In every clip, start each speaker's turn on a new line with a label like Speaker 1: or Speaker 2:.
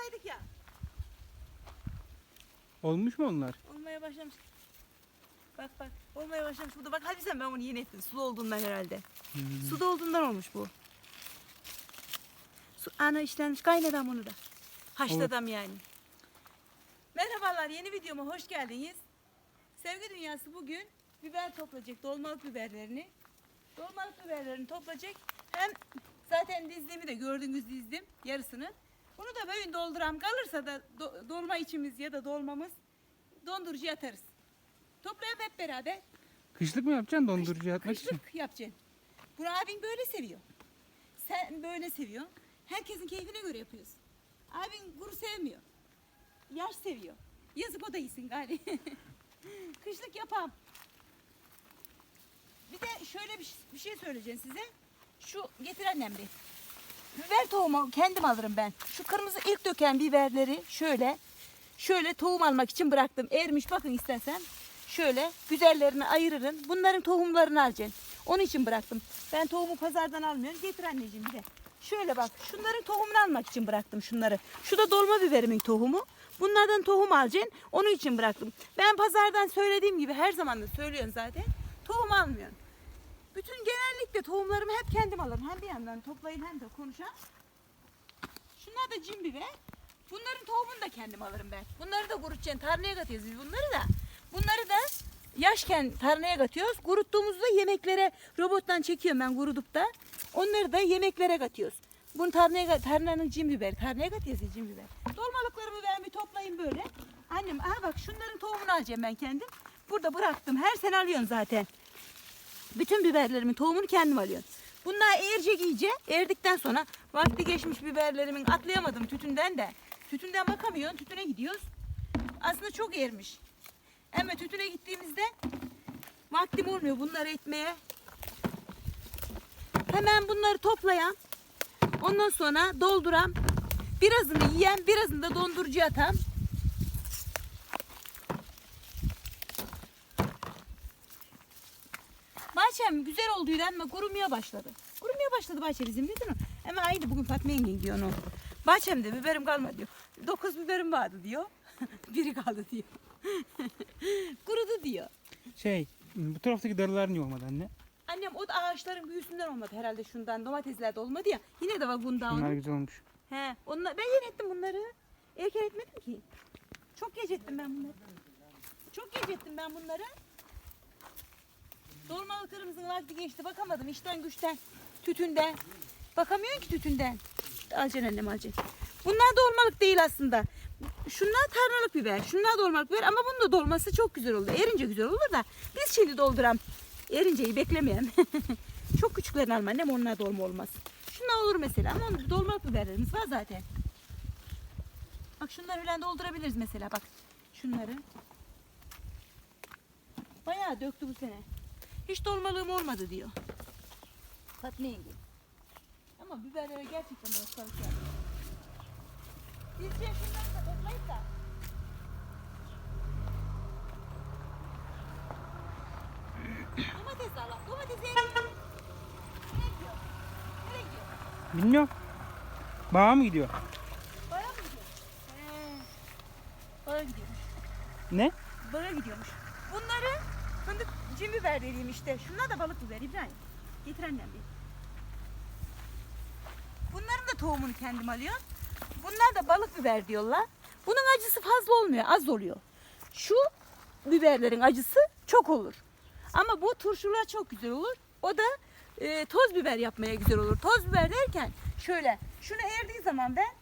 Speaker 1: koysaydık ya.
Speaker 2: Olmuş mu onlar?
Speaker 1: Olmaya başlamış. Bak bak olmaya başlamış. Bu da bak hadi sen ben bunu yeni ettim. Sulu olduğundan herhalde.
Speaker 2: Hmm.
Speaker 1: Suda olduğundan olmuş bu. Su, ana işlenmiş kaynadan bunu da. Haşladım yani. Merhabalar yeni videoma hoş geldiniz. Sevgi Dünyası bugün biber toplayacak dolmalık biberlerini. Dolmalık biberlerini toplayacak. Hem zaten dizdiğimi de gördüğünüz dizdim yarısını. Bunu da böyle dolduram kalırsa da do- dolma içimiz ya da dolmamız dondurucuya atarız. Toplayalım hep beraber.
Speaker 2: Kışlık mı yapacaksın dondurucuya atmak için?
Speaker 1: Kışlık yapacaksın. Bunu abin böyle seviyor. Sen böyle seviyorsun. Herkesin keyfine göre yapıyorsun. Abin kuru sevmiyor. Yaş seviyor. Yazık o da iyisin gari. Kışlık yapam. Bir de şöyle bir, bir şey söyleyeceğim size. Şu getir annem bir. Biber tohumu kendim alırım ben. Şu kırmızı ilk döken biberleri şöyle şöyle tohum almak için bıraktım. Ermiş bakın istersen. Şöyle güzellerini ayırırım. Bunların tohumlarını alacaksın. Onun için bıraktım. Ben tohumu pazardan almıyorum. Getir anneciğim bir de. Şöyle bak. Şunların tohumunu almak için bıraktım şunları. Şu da dolma biberimin tohumu. Bunlardan tohum alacaksın. Onun için bıraktım. Ben pazardan söylediğim gibi her zaman da söylüyorum zaten. Tohum almıyorum. Bütün genellikle tohumlarımı hep kendim alırım. Hem bir yandan toplayın hem de konuşan. Şunlar da cin biber. Bunların tohumunu da kendim alırım ben. Bunları da kurutacaksın. Tarnaya katıyoruz biz bunları da. Bunları da yaşken tarnaya katıyoruz. Kuruttuğumuzda yemeklere robottan çekiyorum ben kurutup da. Onları da yemeklere katıyoruz. Bunu tarnaya, tarlanın cin biberi. Tarnaya katıyoruz cin biber. Dolmalıklarımı ben bir toplayayım böyle. Annem aha bak şunların tohumunu alacağım ben kendim. Burada bıraktım. Her sene alıyorsun zaten. Bütün biberlerimin tohumunu kendim alıyorum. Bunlar erecek iyice. Erdikten sonra vakti geçmiş biberlerimin atlayamadım tütünden de. Tütünden bakamıyorsun. Tütüne gidiyoruz. Aslında çok ermiş. Ama tütüne gittiğimizde vaktim olmuyor bunları etmeye. Hemen bunları toplayan. Ondan sonra dolduran. Birazını yiyen, birazını da dondurucuya atan. Bahçem güzel olduğuyla ama kurumaya başladı. Kurumaya başladı bahçe bizim değil mi? Ama aynı bugün Fatma yenge diyor onu. Bahçemde biberim kalmadı diyor. Dokuz biberim vardı diyor. Biri kaldı diyor. Kurudu diyor.
Speaker 2: Şey, bu taraftaki darılar niye olmadı anne?
Speaker 1: Annem o da ağaçların büyüsünden olmadı herhalde şundan. Domatesler de olmadı ya. Yine de var bundan.
Speaker 2: Bunlar güzel olmuş.
Speaker 1: He, onlar, ben yeni ettim bunları. Erken etmedim ki. Çok geç ettim ben bunları. Çok geç ettim ben bunları. Dolmalı kırmızının vakti geçti. Bakamadım işten güçten, tütünden. Bakamıyorsun ki tütünden. Alacaksın annem alacaksın. Bunlar dolmalık değil aslında. Şunlar tarlalık biber. Şunlar dolmalık biber ama bunun da dolması çok güzel oldu. Erince güzel olur da biz şimdi dolduram. Erinceyi beklemeyelim. çok küçüklerini alma annem onlar dolma olmaz. Şunlar olur mesela ama dolmalık biberlerimiz var zaten. Bak şunları falan doldurabiliriz mesela bak. Şunları. Bayağı döktü bu sene. Hiç dolmalığım olmadı diyor. Fatma yenge. Ama biberlere gerçekten hastalık. Biz de şunları da toplayıp da Domates al. Domatesi gidiyor? Nereye gidiyor? Nereye gidiyor?
Speaker 2: Bilmiyorum. Bağa mı gidiyor?
Speaker 1: Bara mı gidiyor? He. Bara gidiyormuş.
Speaker 2: Ne?
Speaker 1: Bara gidiyormuş. Bunları fındık cin biber dediğim işte. Şunlar da balık biber İbrahim. Getir annem bir. Bunların da tohumunu kendim alıyorum. Bunlar da balık biber diyorlar. Bunun acısı fazla olmuyor, az oluyor. Şu biberlerin acısı çok olur. Ama bu turşular çok güzel olur. O da e, toz biber yapmaya güzel olur. Toz biber derken şöyle şunu erdiği zaman ben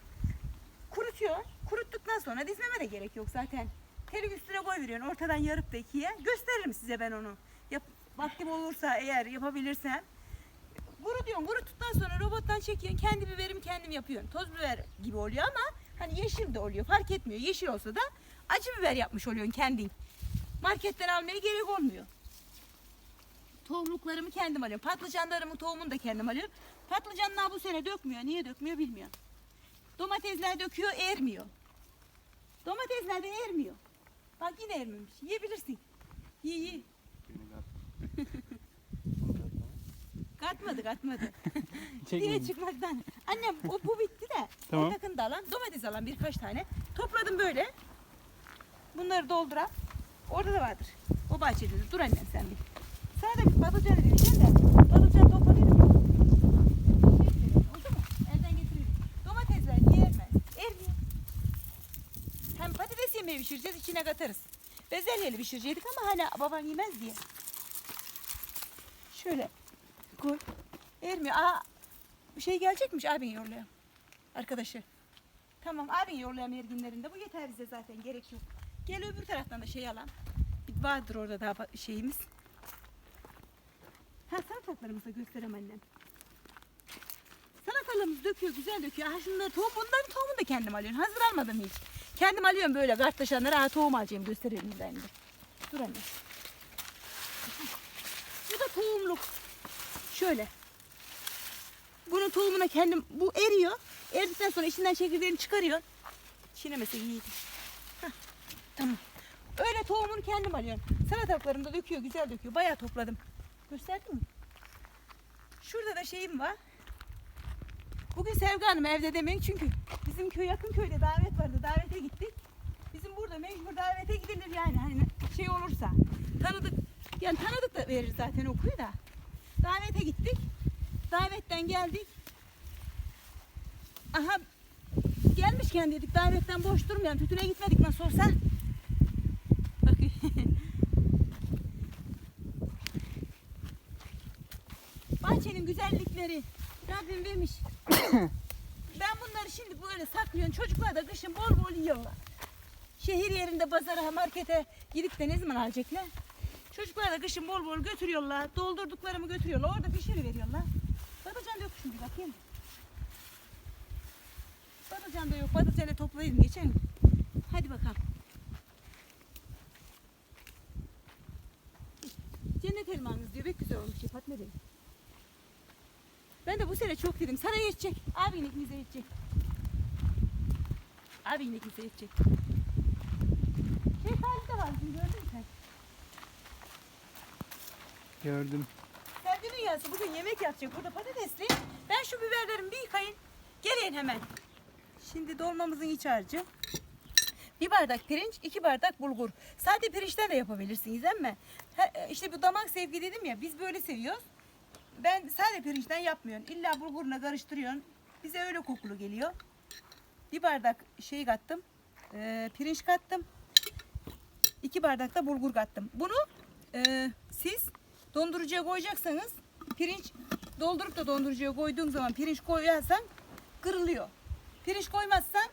Speaker 1: kurutuyor. Kuruttuktan sonra dizmeme de gerek yok zaten. Telik üstüne koy veriyorsun. Ortadan yarıp da ikiye. Gösteririm size ben onu. Vaktim olursa eğer yapabilirsem. Kuru diyorsun. Kuruttuktan sonra robottan çekiyorsun. Kendi biberimi kendim yapıyorum. Toz biber gibi oluyor ama hani yeşil de oluyor. Fark etmiyor. Yeşil olsa da acı biber yapmış oluyorsun kendin. Marketten almaya gerek olmuyor. Tohumluklarımı kendim alıyorum. Patlıcanlarımın tohumunu da kendim alıyorum. Patlıcanlar bu sene dökmüyor. Niye dökmüyor bilmiyorum. Domatesler döküyor, ermiyor. Domatesler de ermiyor. Bak yine ermemiş. Yiyebilirsin. Ye ye. Atmadık atmadık.
Speaker 2: Çekmedim.
Speaker 1: Diye çıkmaktan. Annem o bu bitti de.
Speaker 2: Tamam.
Speaker 1: O yakında alan domates alan birkaç tane. Topladım böyle. Bunları dolduram. Orada da vardır. O bahçede de. Dur annem sen bir. Sana da bir patlıcan vereceğim de. Patlıcan verelim, Oldu mu? Elden getiririm. Domatesler yermez. Ermiyor. Hem patates yemeği pişireceğiz içine katarız. Bezelyeli pişirecektik ama hala baban yemez diye. Şöyle koy. Ermiyor. Aa, şey gelecekmiş abin yorlayan. Arkadaşı. Tamam abin yorlayan erginlerinde. Bu yeter bize zaten gerek yok. Gel öbür taraftan da şey alalım. Bir vardır orada daha şeyimiz. Ha salatalıklarımızı da göstereyim annem. Salatalığımız döküyor, güzel döküyor. Ha şunları tohum, bunların tohumunu da kendim alıyorum. Hazır almadım hiç. Kendim alıyorum böyle kartlaşanlara. Ha tohum alacağım gösterelim ben de. Dur anne. Tohumluk. Şöyle. Bunun tohumuna kendim, bu eriyor. Erdikten sonra içinden çekirdeğini çıkarıyor. Çiğnemese iyiydi. Tamam. Öyle tohumunu kendim alıyorum. Salatalıklarını da döküyor, güzel döküyor. Bayağı topladım. Gösterdim mi? Şurada da şeyim var. Bugün Sevgi Hanım evde demeyin çünkü bizim köy yakın köyde davet vardı. Davete gittik. Bizim burada mecbur davete gidilir yani hani şey olursa. Tanıdık yani tanıdık da verir zaten okuyu da. Davete gittik. Davetten geldik. Aha gelmişken dedik davetten boş durmayalım. Tütüne gitmedik nasıl olsa. Bakın. Bahçenin güzellikleri Rabbim vermiş. ben bunları şimdi böyle saklıyorum. Çocuklar da kışın bol bol yiyorlar. Şehir yerinde pazara, markete gidip de ne zaman alacaklar? Çocuklar da kışın bol bol götürüyorlar. Doldurduklarımı götürüyorlar. Orada pişiriveriyorlar. Patlıcan da yok şimdi bakayım. Patlıcan da yok. Patlıcanı toplayayım geçen gün. Hadi bakalım. Cennet elmanız diyor. Pek güzel olmuş Fatma Bey. Ben de bu sene çok dedim. Sana yetecek. Abin ikimize yetecek. Abin ikimize yetecek. Salih de var. Gördün mü sen?
Speaker 2: Gördüm.
Speaker 1: Sevgi dünyası bugün yemek yapacak. Burada patatesli. Ben şu biberlerimi bir yıkayın. Gelin hemen. Şimdi dolmamızın iç harcı. Bir bardak pirinç, iki bardak bulgur. Sade pirinçten de yapabilirsiniz ama işte bu damak sevgi dedim ya biz böyle seviyoruz. Ben sade pirinçten yapmıyorum. İlla bulguruna karıştırıyorsun. Bize öyle kokulu geliyor. Bir bardak şey kattım. e, pirinç kattım. İki bardak da bulgur kattım. Bunu e, siz dondurucuya koyacaksanız pirinç doldurup da dondurucuya koyduğun zaman pirinç koyarsan kırılıyor. Pirinç koymazsan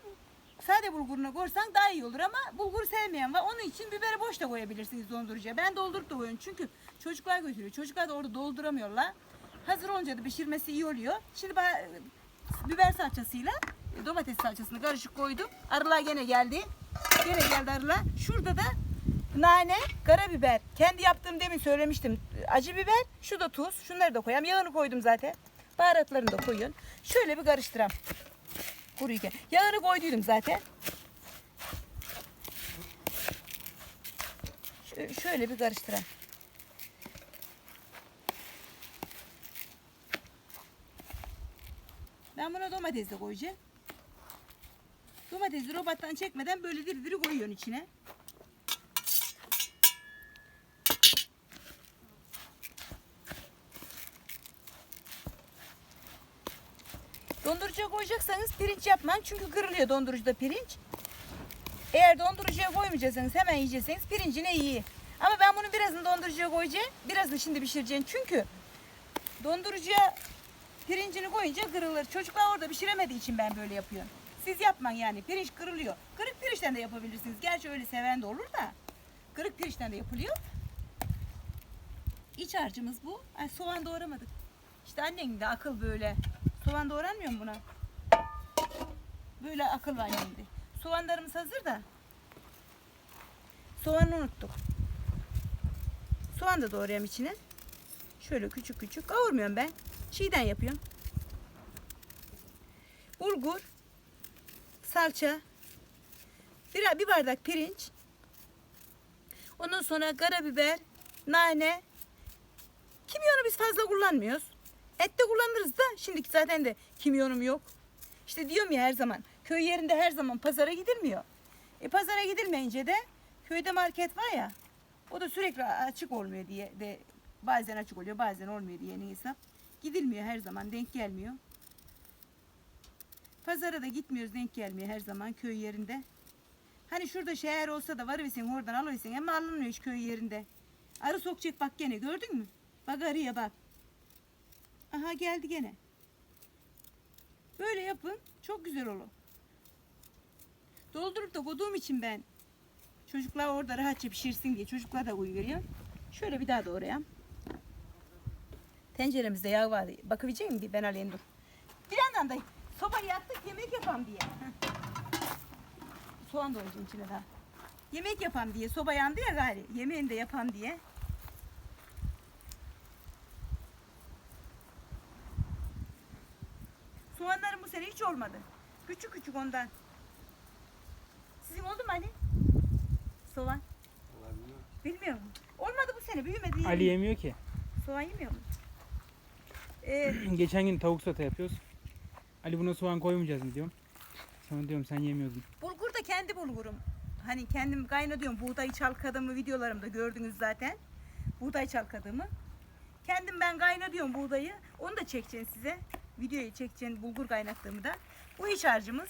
Speaker 1: sade bulguruna koyarsan daha iyi olur ama bulgur sevmeyen var. Onun için biberi boş da koyabilirsiniz dondurucuya. Ben doldurup da koyuyorum çünkü çocuklar götürüyor. Çocuklar da orada dolduramıyorlar. Hazır olunca da pişirmesi iyi oluyor. Şimdi ben e, biber salçasıyla e, domates salçasını karışık koydum. Arılar gene geldi. Gene geldi arılar. Şurada da nane, karabiber. Kendi yaptığım demin söylemiştim. Acı biber, şu da tuz. Şunları da koyayım. Yağını koydum zaten. Baharatlarını da koyuyorsun. Şöyle bir karıştıram. Kuruyken. Yağını koyduydum zaten. Şö- Şöyle bir karıştıram. Ben buna domates de koyacağım. Domatesi robottan çekmeden böyle diri diri koyuyorsun içine. Dondurucuya koyacaksanız pirinç yapmayın çünkü kırılıyor dondurucuda pirinç. Eğer dondurucuya koymayacaksanız hemen yiyecekseniz pirincine iyi. Ama ben bunu birazını dondurucuya koyacağım. Birazını şimdi pişireceğim çünkü dondurucuya pirincini koyunca kırılır. Çocuklar orada pişiremediği için ben böyle yapıyorum. Siz yapmayın yani pirinç kırılıyor. Kırık pirinçten de yapabilirsiniz. Gerçi öyle seven de olur da. Kırık pirinçten de yapılıyor. İç harcımız bu. Ay, soğan doğramadık. İşte annenin de akıl böyle. Soğan doğranmıyor mu buna? Böyle akıl var annemde. Soğanlarımız hazır da. Soğanı unuttuk. Soğan da doğrayayım içine. Şöyle küçük küçük. Kavurmuyorum ben. Çiğden yapıyorum. Bulgur. Salça. Bir, bir bardak pirinç. Ondan sonra karabiber, nane. Kimyonu biz fazla kullanmıyoruz. Et de kullanırız da şimdiki zaten de kimyonum yok. İşte diyorum ya her zaman köy yerinde her zaman pazara gidilmiyor. E pazara gidilmeyince de köyde market var ya o da sürekli açık olmuyor diye de bazen açık oluyor bazen olmuyor diye ne hesap. Gidilmiyor her zaman denk gelmiyor. Pazara da gitmiyoruz denk gelmiyor her zaman köy yerinde. Hani şurada şehir olsa da varıversin oradan alıversin ama alınmıyor hiç köy yerinde. Arı sokacak bak gene gördün mü? Bak arıya bak. Aha geldi gene. Böyle yapın çok güzel olur. Doldurup da koyduğum için ben çocuklar orada rahatça pişirsin diye çocuklar da veriyorum. Şöyle bir daha doğrayayım. Tenceremizde yağ var. Bakabilecek miyim? Ben alayım dur. Bir yandan da sobayı yaktık yemek yapam diye. Soğan doğrayacağım içine daha. Yemek yapam diye. Soba yandı ya gari. Yemeğini de yapam diye. Soğanlarım bu sene hiç olmadı. Küçük küçük ondan. Sizin oldu mu Ali? Soğan. Bilmiyorum. Olmadı bu sene. Büyümedi.
Speaker 2: Ali yemiyor ki.
Speaker 1: Soğan yemiyor mu? Ee,
Speaker 2: Geçen gün tavuk sote yapıyoruz. Ali buna soğan koymayacağız mı diyorum. Sonra diyorum sen yemiyordun.
Speaker 1: bulgur da kendi bulgurum. Hani kendim kaynatıyorum. Buğday çalkadığımı videolarımda gördünüz zaten. Buğday çalkadığımı. Kendim ben kaynatıyorum buğdayı. Onu da çekeceğim size. Videoyu çekeceğim bulgur kaynattığımı da. Bu iç harcımız.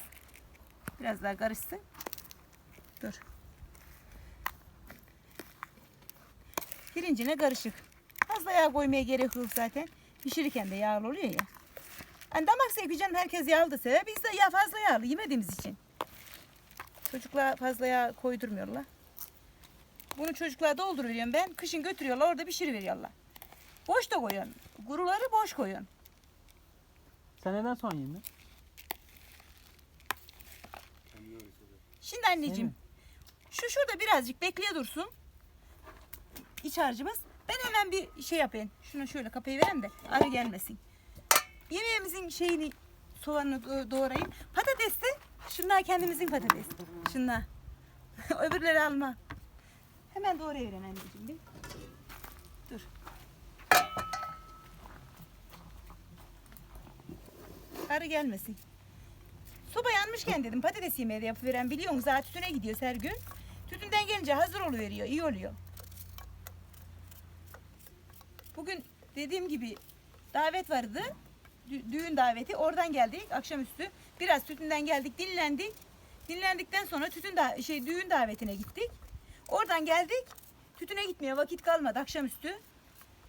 Speaker 1: Biraz daha karışsın. Dur. Pirincine karışık. Fazla yağ koymaya gerek yok zaten. Pişirirken de yağlı oluyor ya. Hani damak zevki herkes yağlı da sever. Biz de ya fazla yağlı yemediğimiz için. Çocuklar fazla yağ koydurmuyorlar. Bunu çocuklara dolduruyorum ben. Kışın götürüyorlar orada pişiriveriyorlar. Boş da koyuyorsun. Guruları boş koyuyorsun.
Speaker 2: Sen neden soğan yemiyorsun?
Speaker 1: Şimdi anneciğim. Şu şurada birazcık bekleye dursun. İç harcımız. Ben hemen bir şey yapayım. Şunu şöyle kapayı vereyim de arı gelmesin. Yemeğimizin şeyini soğanını do- doğrayayım. Patates şunlar kendimizin patates. Şunlar. Öbürleri alma. Hemen doğrayıveren anneciğim bir. Dur. Arı gelmesin. Soba yanmışken dedim patates yemeği de yapıveren biliyorsunuz zaten tütüne gidiyor her gün. Tütünden gelince hazır oluveriyor, iyi oluyor. Bugün dediğim gibi davet vardı. Dü- düğün daveti. Oradan geldik akşamüstü. Biraz tütünden geldik, dinlendik. Dinlendikten sonra tütün da şey düğün davetine gittik. Oradan geldik. Tütüne gitmeye vakit kalmadı akşamüstü.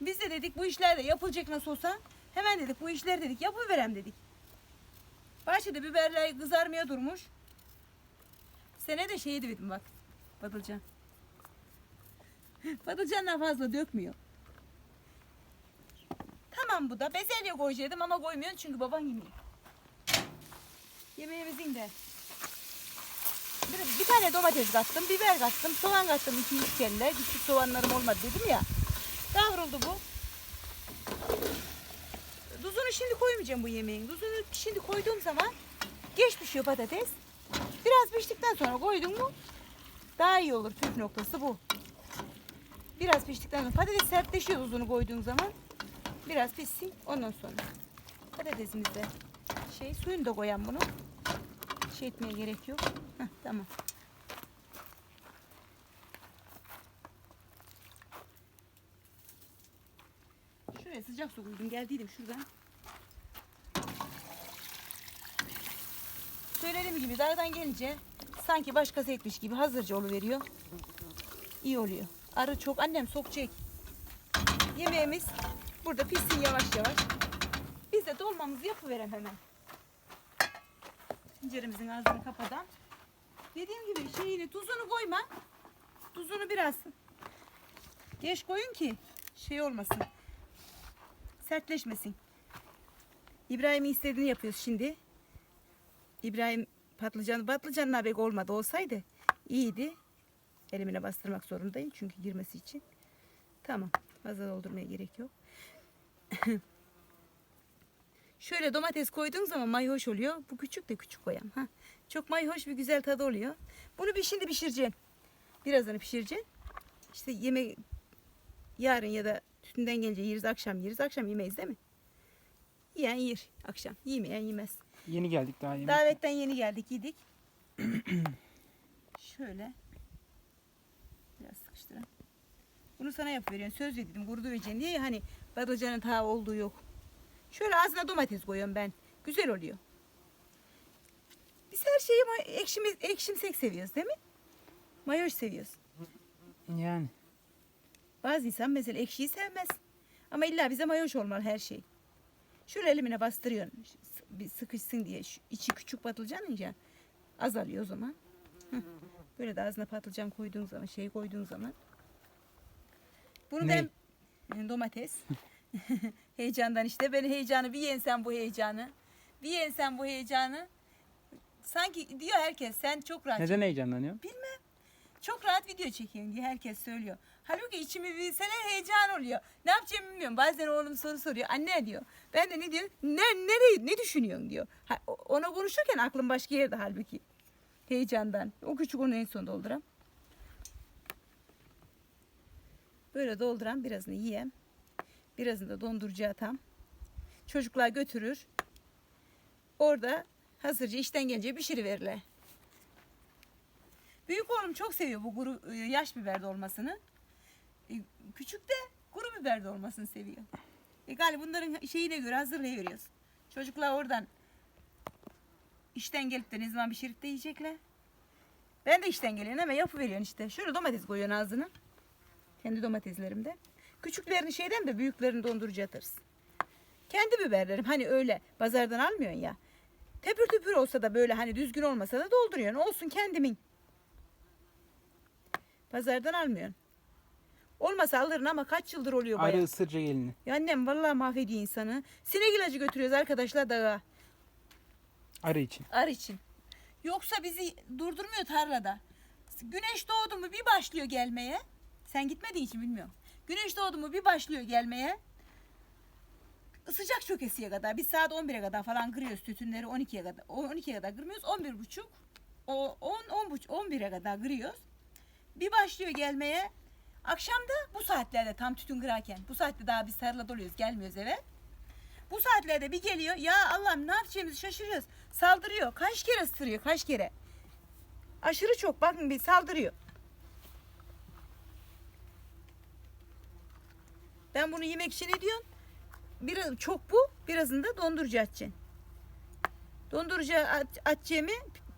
Speaker 1: Biz de dedik bu işler de yapılacak nasıl olsa. Hemen dedik bu işler dedik yapıverem dedik. Bahçede biberler kızarmaya durmuş. Sene de şeydi dedim bak. Patlıcan. Patlıcandan fazla dökmüyor. Tamam bu da. Bezelye koyacaktım ama koymuyorsun çünkü baban yemiyor. Yemeğimizin de. Bir, bir tane domates kattım, biber kattım, soğan kattım iki üç kelle. Küçük soğanlarım olmadı dedim ya. Kavruldu bu. Tuzunu şimdi koymayacağım bu yemeğin. Tuzunu şimdi koyduğum zaman geç pişiyor patates. Biraz piştikten sonra koydun mu daha iyi olur. Püf noktası bu. Biraz piştikten sonra patates sertleşiyor tuzunu koyduğun zaman. Biraz pişsin ondan sonra. Patatesimizde şey suyunu da koyan bunu. Şey etmeye gerek yok. Heh, tamam. Şuraya sıcak su koydum. Geldiydim şuradan. Söylediğim gibi dağdan gelince sanki başkası etmiş gibi hazırca oluveriyor. İyi oluyor. Arı çok. Annem sokacak. Yemeğimiz burada pişsin yavaş yavaş. Biz de dolmamızı yapıverem hemen. Tenceremizin ağzını kapadan. Dediğim gibi şeyini tuzunu koyma. Tuzunu biraz geç koyun ki şey olmasın. Sertleşmesin. İbrahim'in istediğini yapıyoruz şimdi. İbrahim patlıcan, patlıcanla pek olmadı olsaydı iyiydi. Elimine bastırmak zorundayım çünkü girmesi için. Tamam. Fazla doldurmaya gerek yok. Şöyle domates koyduğun zaman mayhoş oluyor. Bu küçük de küçük koyam. Ha. Çok mayhoş bir güzel tadı oluyor. Bunu bir şimdi pişireceksin. Birazını pişireceksin. İşte yemek yarın ya da tütünden gelince yeriz akşam yeriz. Akşam yemeyiz değil mi? Yiyen yer akşam. Yemeyen yemez.
Speaker 2: Yeni geldik daha yemek.
Speaker 1: Davetten yeni geldik yedik. Şöyle. Biraz sıkıştırın. Bunu sana yapıveriyorum. Söz verdim kurdu vereceğim diye hani patlıcanın ta olduğu yok. Şöyle ağzına domates koyuyorum ben. Güzel oluyor. Biz her şeyi ekşimiz, ekşimsek seviyoruz değil mi? Mayoş seviyoruz.
Speaker 2: Yani.
Speaker 1: Bazı insan mesela ekşiyi sevmez. Ama illa bize mayoş olmalı her şey. Şöyle elimine bastırıyorsun. Bir sıkışsın diye. Şu içi küçük patlıcan ya. Azalıyor o zaman. Hıh. Böyle de ağzına patlıcan koyduğun zaman, şey koyduğun zaman. Bunu
Speaker 2: Ne?
Speaker 1: ben e, domates. Heyecandan işte. Ben heyecanı bir yensen bu heyecanı. Bir yensen bu heyecanı. Sanki diyor herkes sen çok rahat
Speaker 2: Neden heyecanlanıyor?
Speaker 1: çok rahat video çekiyorum diye herkes söylüyor. Halbuki içimi bilsene heyecan oluyor. Ne yapacağımı bilmiyorum. Bazen oğlum soru soruyor. Anne diyor. Ben de ne diyor? Ne, nereye, ne düşünüyorsun diyor. Ha, ona konuşurken aklım başka yerde halbuki. Heyecandan. O küçük onu en son dolduram. Böyle dolduran birazını yiyem. Birazını da dondurucuya atam. Çocuklar götürür. Orada hazırca işten gelince pişiriverirler. Büyük oğlum çok seviyor bu e, yaş biber dolmasını. E, Küçük de kuru biber dolmasını seviyor. E galiba bunların şeyine göre hazırlayıveriyoruz. Çocuklar oradan işten gelip de ne zaman pişirip de yiyecekler. Ben de işten geliyorum ama yapıveriyorsun işte. Şöyle domates koyuyorsun ağzına. Kendi domateslerimde. Küçüklerini şeyden de büyüklerini dondurucu atarız. Kendi biberlerim hani öyle pazardan almıyorsun ya. Tepür tüpür olsa da böyle hani düzgün olmasa da dolduruyorsun. Olsun kendimin. Pazardan almıyorsun. Olmasa alırın ama kaç yıldır oluyor
Speaker 2: Arı
Speaker 1: bayağı.
Speaker 2: ısırca gelini.
Speaker 1: Ya annem vallahi mahvediyor insanı. Sinek ilacı götürüyoruz arkadaşlar dağa.
Speaker 2: Arı için.
Speaker 1: Ar için. Yoksa bizi durdurmuyor tarlada. Güneş doğdu mu bir başlıyor gelmeye. Sen gitmediğin için bilmiyorum. Güneş doğdu mu bir başlıyor gelmeye. Sıcak çökesiye kadar. Biz saat 11'e kadar falan kırıyoruz tütünleri 12'ye kadar. O 12'ye kadar kırmıyoruz. 11 buçuk. O 10 10 buçuk 11'e kadar kırıyoruz. Bir başlıyor gelmeye. Akşam da bu saatlerde tam tütün kırarken. Bu saatte daha biz tarlada oluyoruz. Gelmiyoruz eve. Bu saatlerde bir geliyor. Ya Allah'ım ne yapacağımızı şaşırıyoruz. Saldırıyor. Kaç kere ısırıyor? Kaç kere? Aşırı çok. Bakın bir saldırıyor. Ben bunu yemek için ne diyorsun? Biraz çok bu, birazını da dondurucu atacaksın. Dondurucu at- atacağımı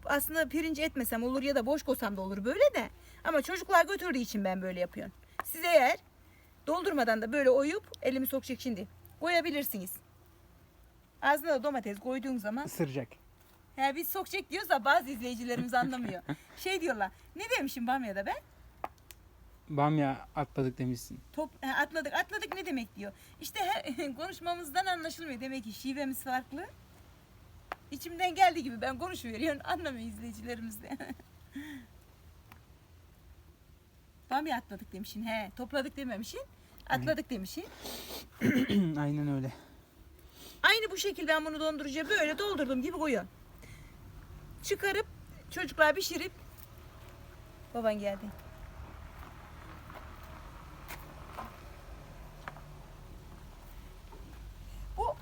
Speaker 1: aslında pirinç etmesem olur ya da boş koysam da olur böyle de. Ama çocuklar götürdüğü için ben böyle yapıyorum. Siz eğer doldurmadan da böyle oyup elimi sokacak şimdi koyabilirsiniz. Ağzına da domates koyduğun zaman
Speaker 2: Isıracak.
Speaker 1: He biz sokacak diyoruz da bazı izleyicilerimiz anlamıyor. şey diyorlar. Ne demişim Bamya'da ben?
Speaker 2: Bamya atladık demişsin.
Speaker 1: Top he, atladık. Atladık ne demek diyor. İşte her, konuşmamızdan anlaşılmıyor. Demek ki şivemiz farklı. İçimden geldiği gibi ben konuşuveriyorum. Anlamıyor izleyicilerimiz de. Bamya atladık demişsin. He, topladık dememişsin. Atladık demişsin.
Speaker 2: Aynen öyle.
Speaker 1: Aynı bu şekilde ben bunu dondurucuya böyle doldurdum gibi koyuyorum. Çıkarıp çocuklar pişirip baban geldi. Bu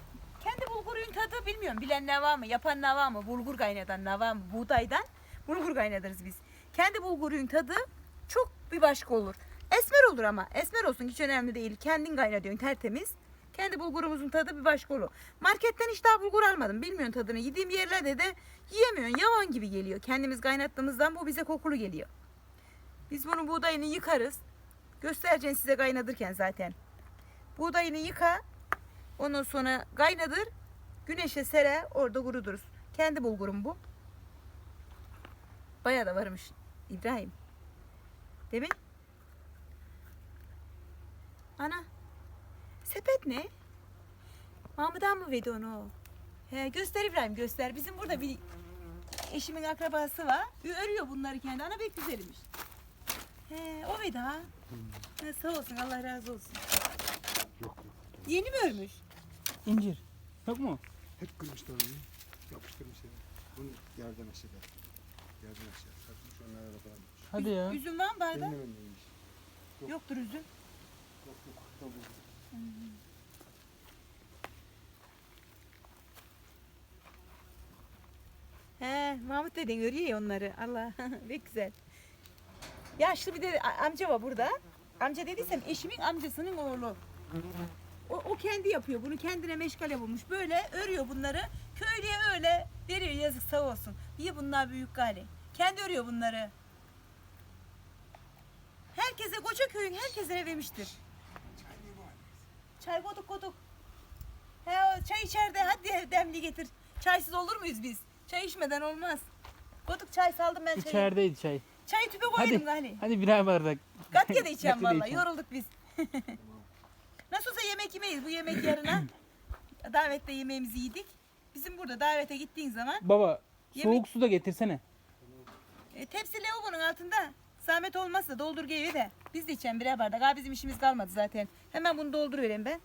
Speaker 1: kendi bulgurun tadı bilmiyorum. Bilen ne var mı? Yapan ne var mı? Bulgur kaynatan ne var mı? Buğdaydan bulgur kaynatırız biz. Kendi bulgurun tadı çok bir başka olur. Esmer olur ama. Esmer olsun hiç önemli değil. Kendin kaynatıyorsun tertemiz. Kendi bulgurumuzun tadı bir başka olur. Marketten hiç daha bulgur almadım. Bilmiyorum tadını. Yediğim yerlerde de yiyemiyorsun. Yavan gibi geliyor. Kendimiz kaynattığımızdan bu bize kokulu geliyor. Biz bunun buğdayını yıkarız. Göstereceğim size kaynatırken zaten. Buğdayını yıka. Ondan sonra kaynadır. Güneşe sere orada kuruduruz. Kendi bulgurum bu. Bayağı da varmış İbrahim. Değil mi? Ana. Sepet ne? Mahmut'dan mı verdi onu? He, göster İbrahim göster. Bizim burada bir eşimin akrabası var. Örüyor bunları kendi. Ana pek güzelmiş. He, o verdi ha. He, sağ olsun Allah razı olsun.
Speaker 3: Yok yok.
Speaker 1: Yeni mi örmüş?
Speaker 2: İncir. Yok mu?
Speaker 3: Hep kırmışlar onu. Yapıştırmış ya. Bunu yerden aşağıda. Yerden aşağı. Satmış onlara da bırakmış.
Speaker 2: Hadi ya.
Speaker 1: Üzüm var mı barda?
Speaker 3: Benim önümdeymiş. Yok.
Speaker 1: Yoktur üzüm.
Speaker 3: Yok yok. Tamam.
Speaker 1: He, Mahmut deden görüyor ya onları. Allah ne güzel. Yaşlı bir de amca var burada. Amca dediysem eşimin amcasının oğlu. O, o kendi yapıyor. Bunu kendine meşgale bulmuş. Böyle örüyor bunları. Köylüye öyle veriyor yazık sağ olsun. Niye bunlar büyük gari? Kendi örüyor bunları. Herkese koca köyün herkese vermiştir. Çay koyduk koyduk. He çay içeride hadi demli getir. Çaysız olur muyuz biz? Çay içmeden olmaz. Koyduk çay saldım ben çayı.
Speaker 2: İçerideydi çay.
Speaker 1: Çayı tüpe
Speaker 2: Hadi.
Speaker 1: koydum.
Speaker 2: Hadi birer bardak.
Speaker 1: Katya da içeceğim
Speaker 2: Katya da
Speaker 1: valla.
Speaker 2: içeceğim.
Speaker 1: Yorulduk biz. Nasıl olsa yemek yemeyiz. Bu yemek yarına. Davette yemeğimizi yedik. Bizim burada davete gittiğin zaman
Speaker 2: Baba
Speaker 1: Yemek-
Speaker 2: soğuk su da getirsene.
Speaker 1: e, tepsi lavabonun altında. Zahmet olmazsa doldur geliyor de. Biz de içelim birer bardak. Abi bizim işimiz kalmadı zaten. Hemen bunu dolduruvereyim ben.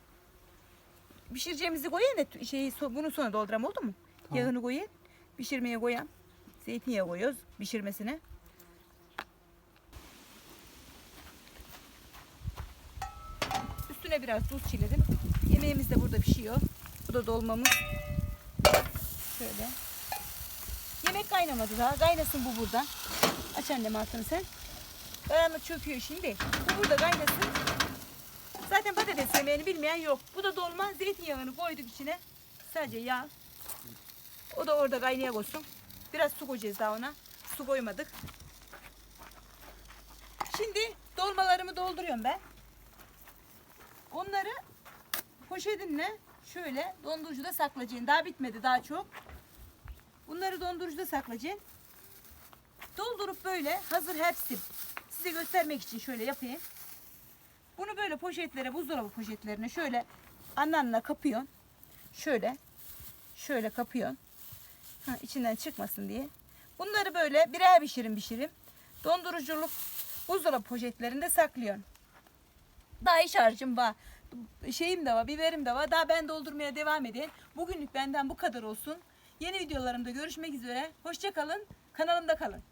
Speaker 1: Pişireceğimizi koyayım da şeyi, bunu sonra dolduram oldu mu?
Speaker 2: Tamam.
Speaker 1: Yağını koyayım. Pişirmeye koyayım. Zeytinyağı koyuyoruz pişirmesine. Üstüne biraz tuz çiledim. Yemeğimiz de burada pişiyor. Bu da dolmamız. Şöyle. Yemek kaynamadı daha. Kaynasın bu burada. Aç annem altını sen. Karanlık çöküyor şimdi. Bu burada kaynasın. Zaten patates yemeğini bilmeyen yok. Bu da dolma. Zeytinyağını koyduk içine. Sadece yağ. O da orada kaynaya koysun. Biraz su koyacağız daha ona. Su koymadık. Şimdi dolmalarımı dolduruyorum ben. Onları poşetinle şöyle dondurucuda saklayacaksın. Daha bitmedi daha çok. Bunları dondurucuda saklayacaksın. Doldurup böyle hazır hepsi size göstermek için şöyle yapayım. Bunu böyle poşetlere, buzdolabı poşetlerine şöyle anneanne kapıyorsun. Şöyle, şöyle kapıyorsun. Ha, içinden çıkmasın diye. Bunları böyle birer pişirim pişirim. Donduruculuk buzdolabı poşetlerinde saklıyorsun. Daha iş harcım var. Şeyim de var, biberim de var. Daha ben doldurmaya devam edeyim. Bugünlük benden bu kadar olsun. Yeni videolarımda görüşmek üzere. Hoşça kalın. Kanalımda kalın.